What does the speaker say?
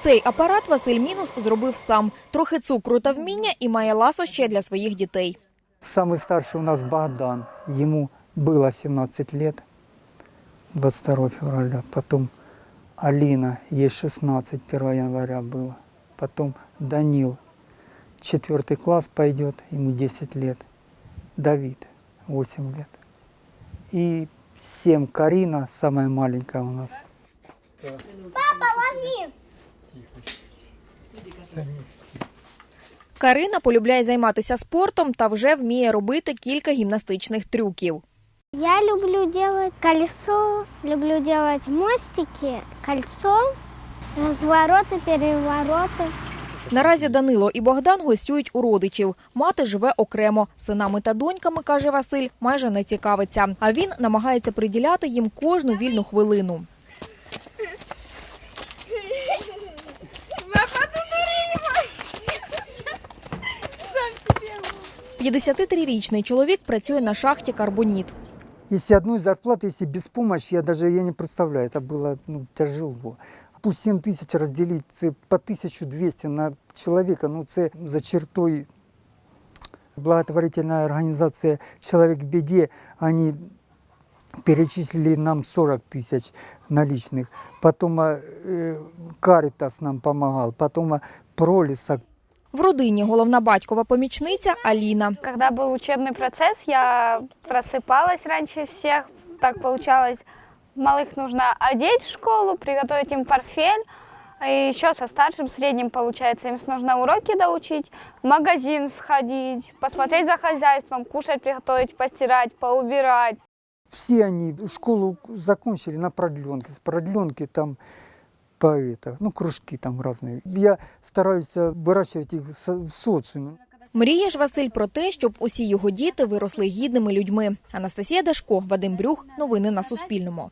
Цей апарат Василь Мінус зробив сам. Трохи цукру та вміння і має ласощі для своїх дітей. Самый старший у нас Богдан. Ему было 17 лет, 22 февраля. Потом Алина, ей 16, 1 января было. Потом Данил, 4 класс пойдет, ему 10 лет. Давид, 8 лет. И 7 Карина, самая маленькая у нас. Карина полюбляє займатися спортом та вже вміє робити кілька гімнастичних трюків. Я люблю делать колесо, люблю делать мостики, кольцо, развороты, перевороты. Наразі Данило і Богдан гостюють у родичів. Мати живе окремо. Синами та доньками, каже Василь, майже не цікавиться. А він намагається приділяти їм кожну вільну хвилину. 53-річний чоловік працює на шахті «Карбоніт». Если одной зарплаты, если без помощи, я даже я не представляю, это было ну, тяжело. Пусть 7 тысяч разделить це по 1200 на человека, ну це за чертой благотворительная организация «Человек в беде», они перечислили нам 40 тысяч наличных. Потом э, Каритас нам помогал, потом а, Пролиса, В родині головна батькова помічниця Аліна. Когда был учебный процесс, я просыпалась раньше всех. Так получалось, малых нужно одеть в школу, приготовить им портфель. И еще со старшим, средним, получается, им нужно уроки доучить, в магазин сходить, посмотреть за хозяйством, кушать, приготовить, постирать, поубирать. Все они школу закончили на продленке. С продленки там по это, ну, кружки там разные. Я стараюсь э, выращивать их в со- в социуме. Мріє ж Василь про те, щоб усі його діти виросли гідними людьми. Анастасія Дашко, Вадим Брюх. Новини на Суспільному.